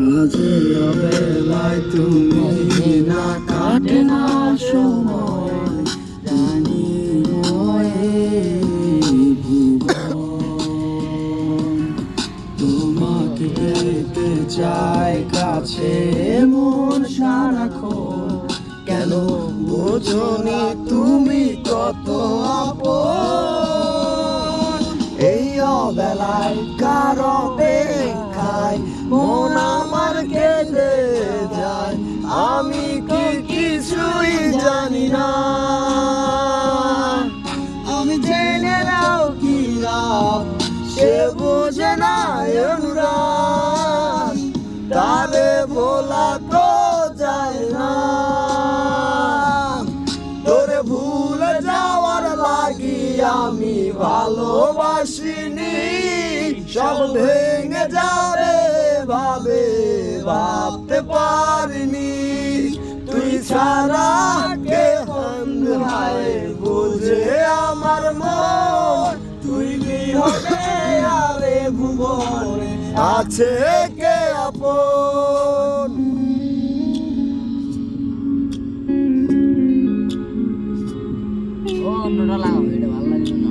আজ অবেলায় তুমি না কাটে সময় জানি তোমাকে পেতে কাছে মন সারাক্ষণ। কেন বোঝনি তুমি কত আপন? এই অবেলায় কারও অপেক্ষায় মন বলা তো যায় না। তোরে ভুলে যাওয়ার লাগি আমি ভালোবাসিনি। সব ভেঙে যাবে ভাবে, ভাবতে পারিনি। তুই ছাড়া কে হায় বুঝে আমার মন। তুই আরে ভুবনে আছে কে আপন ও অন্যটা লাগাবো এটা ভালো লাগবে না।